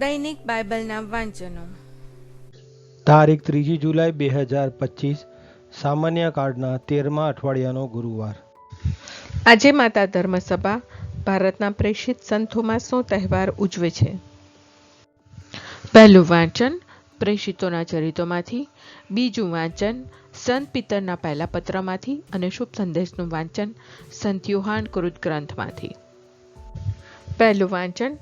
દૈનિક બાઇબલના વાંચનો. તારીખ ત્રીજી જુલાઈ બે હજાર પચીસ સામાન્ય કાર્ડના તેરમા અઠવાડિયાનો ગુરુવાર. આજે માતા ધર્મસભા ભારતના પ્રેષિત સંત થોમાસનો તહેવાર ઉજવે છે. પહેલું વાંચન પ્રેષિતોના ચરિત્રોમાંથી બીજું વાંચન સંત પિતરના પહેલા પત્રમાંથી અને શુભ સંદેશનું વાંચન સંત યુહાન કૃત ગ્રંથમાંથી. પહેલું વાંચન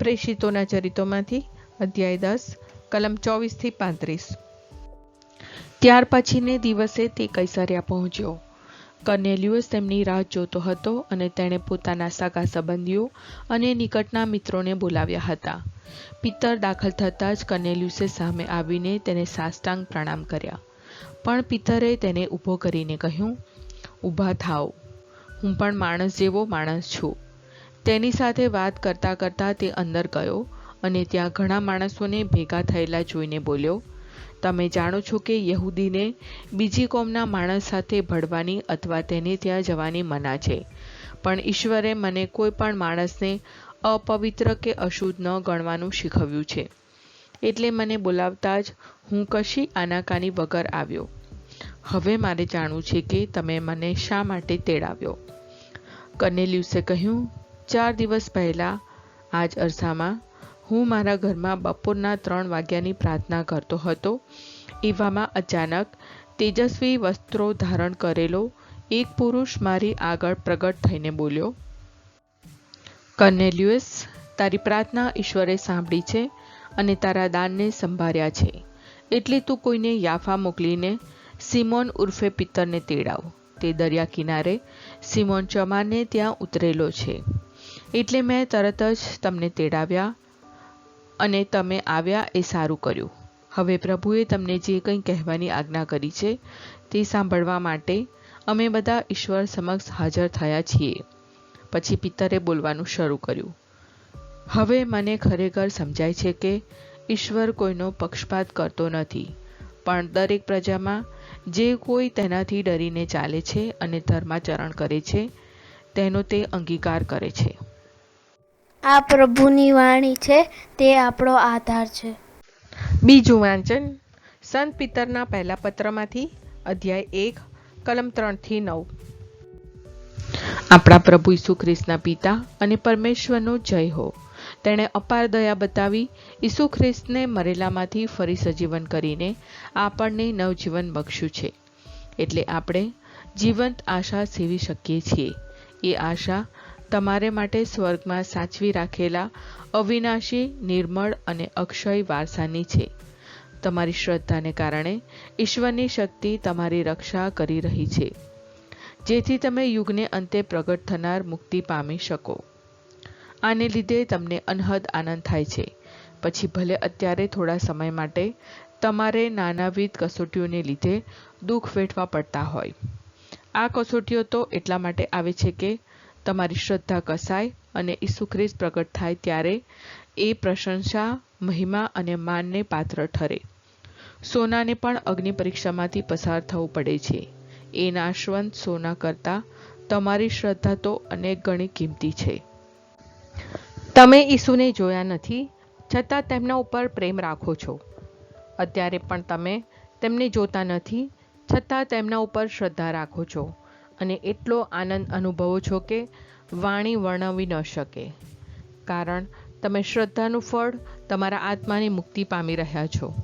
પ્રેષિતોના ચરિત્રોમાંથી અધ્યાય દસ, કલમ ચોવીસથી પાંત્રીસ. ત્યાર પછીને દિવસે તે કૈસરિયા પહોંચ્યો. કર્નેલિયુસ તેમની રાહ જોતો હતો અને તેણે પોતાના સગા સંબંધીઓ અને નિકટના મિત્રોને બોલાવ્યા હતા. પિત્તર દાખલ થતાં જ કર્નેલ્યુસે સામે આવીને તેને સાષ્ટાંગ પ્રણામ કર્યા. પણ પિત્તરે તેને ઊભો કરીને કહ્યું, ઊભા થાઓ. હું પણ માણસ જેવો માણસ છું. તેની સાથે વાત કરતાં કરતાં તે અંદર ગયો અને ત્યાં ઘણા માણસોને ભેગા થયેલા જોઈને બોલ્યો, તમે જાણો છો કે યહૂદીને બીજી કોમના માણસ સાથે ભળવાની અથવા તેને ત્યાં જવાની મના છે. પણ ઈશ્વરે મને કોઈ પણ માણસને અપવિત્ર કે અશુદ્ધ ન ગણવાનું શીખવ્યું છે. એટલે મને બોલાવતા જ હું કશી આનાકાની વગર આવ્યો. હવે મારે જાણવું છે કે તમે મને શા માટે તેડાવ્યો? કનેલ્યુસે કહ્યું ચાર દિવસ પહેલાં, આજ અરસામાં, હું મારા ઘરમાં બપોરના ત્રણ વાગ્યાની પ્રાર્થના કરતો હતો. એવામાં અચાનક તેજસ્વી વસ્ત્રો ધારણ કરેલો એક પુરુષ મારી આગળ પ્રગટ થઈને બોલ્યો, કર્નેલિયુસ, તારી પ્રાર્થના ઈશ્વરે સાંભળી છે અને તારા દાનને સંભાળ્યા છે. એટલે તું કોઈને યાફા મોકલીને સિમોન ઉર્ફે પિત્તરને તેડાવ. તે દરિયા કિનારે સિમોન ચમાને ત્યાં ઉતરેલો છે. એટલે મેં તરત જ તમને તેડાવ્યા અને તમે આવ્યા એ સારું કર્યું. હવે પ્રભુએ તમને જે કંઈ કહેવાની આજ્ઞા કરી છે તે સાંભળવા માટે અમે બધા ઈશ્વર સમક્ષ હાજર થયા છીએ. પછી પિત્તરે બોલવાનું શરૂ કર્યું. હવે મને ખરેખર સમજાય છે કે ઈશ્વર કોઈનો પક્ષપાત કરતો નથી, પણ દરેક પ્રજામાં જે કોઈ તેનાથી ડરીને ચાલે છે અને ધર્માચરણ કરે છે, તેનો તે અંગીકાર કરે છે. આ પ્રભુની વાણી છે, તે આપણો આધાર છે. બીજું વાંચન. સંત પિતરના પહેલા પત્રમાંથી અધ્યાય એક, કલમ ત્રણથી નવ. આપણા પ્રભુ ઈસુ ખ્રિસ્તના પિતા અને પરમેશ્વરનો જય હો. તેણે અપાર દયા બતાવી ઈસુ ખ્રિસ્તને મરેલામાંથી ફરી સજીવન કરીને આપણને નવજીવન બક્ષ્યું છે. એટલે આપણે જીવંત આશા સેવી શકીએ છીએ. એ આશા તમારે માટે સ્વર્ગમાં સાચવી રાખેલા અવિનાશી, નિર્મળ અને અક્ષય વારસાની છે. તમારી શ્રદ્ધાને કારણે ઈશ્વરની શક્તિ તમારી રક્ષા કરી રહી છે. જેથી તમે યુગને અંતે પ્રગટ થનાર મુક્તિ પામી શકો. આને લીધે તમને અનહદ આનંદ થાય છે. પછી ભલે અત્યારે થોડા સમય માટે તમારે નાનાવિધ કસોટીઓને લીધે દુઃખ વેઠવા પડતા હોય. આ કસોટીઓ તો એટલા માટે આવે છે કે તમારી શ્રદ્ધા કસાય અને ઈસુ ખ્રિસ્ત પ્રગટ થાય ત્યારે એ પ્રશંસા, મહિમા અને માનને પાત્ર ઠરે. સોનાને પણ અગ્નિ પરીક્ષામાંથી પસાર થવું પડે છે. એ નાશવંત સોના કરતાં તમારી શ્રદ્ધા તો અનેક ગણી કિંમતી છે. તમે ઈસુને જોયા નથી, છતાં તેમના ઉપર પ્રેમ રાખો છો. અત્યારે પણ તમે તેમને જોતા નથી, છતાં તેમના ઉપર શ્રદ્ધા રાખો છો. અને એટલો આનંદ અનુભવો છો કે વાણી વર્ણવી ન શકે. કારણ તમે શ્રદ્ધાનું ફળ તમારા આત્માની મુક્તિ પામી રહ્યા છો.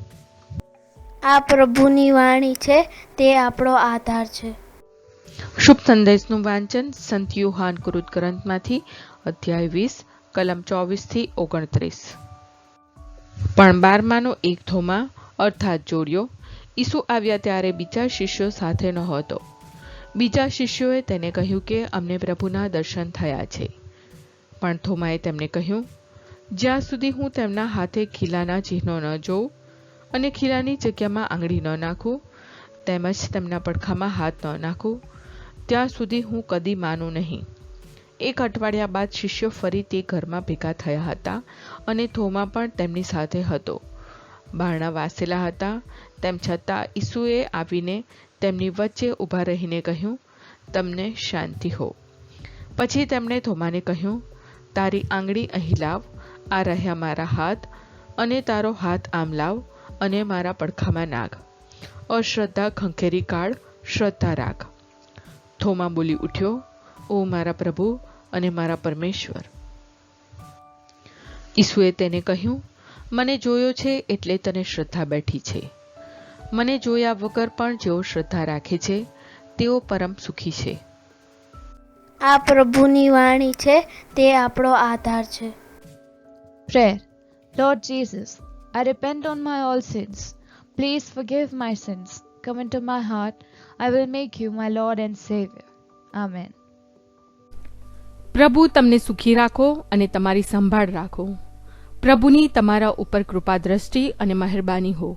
આ પ્રભુની વાણી છે તે આપણો આધાર છે. શુભ સંદેશનું વાંચન સંત યુહાન કૃત ગ્રંથમાંથી અધ્યાય વીસ કલમ ચોવીસથી ઓગણત્રીસ. પણ બારમાનો એક ધોમા અર્થાત જોડ્યો ઈસુ આવ્યા ત્યારે બીજા શિષ્યો સાથે નહોતો. બીજા શિષ્યોએ તેને કહ્યું કે અમને પ્રભુના દર્શન થયા છે. પણ થોમાએ તેમને કહ્યું, જ્યાં સુધી હું તેમના હાથે ખીલાના ચિહ્નો ન જોઉં અને ખીલાની જગ્યામાં આંગળી ન નાખું, તેમજ તેમના પડખામાં હાથ ન નાખું, ત્યાં સુધી હું કદી માનું નહીં. એક અઠવાડિયા બાદ શિષ્યો ફરી તે ઘરમાં ભેગા થયા હતા અને થોમા પણ તેમની સાથે હતો. બારણા વાસેલા હતા, તેમ છતાં ઈસુએ આવીને તેમની વચ્ચે ઊભા રહીને કહ્યું, તમને શાંતિ હો. પછી તેમણે થોમાને કહ્યું, તારી આંગળી અહીં લાવ, આ રહ્યા મારા હાથ અને તારો હાથ આમ લાવ અને મારા પડખામાં નાગ અશ્રદ્ધા ખંખેરી કાળ, શ્રદ્ધા રાખ. થોમા બોલી ઉઠ્યો, ઓ મારા પ્રભુ અને મારા પરમેશ્વર. ઈસુએ તેને કહ્યું, મને જોયો છે એટલે તને શ્રદ્ધા બેઠી છે. મને જોયા વગર પણ જેઓ શ્રદ્ધા રાખે છે તેઓ પરમ સુખી છે આ પ્રભુની વાણી છે તે આપણો આધાર છે Prayer Lord Jesus, I repent on my all sins. Please forgive my sins. Come into my heart. I will make you my Lord and Savior. Amen. પ્રભુ તમને સુખી રાખો અને તમારી સંભાળ રાખો પ્રભુની તમારા ઉપર કૃપા દ્રષ્ટિ અને મહેરબાની હો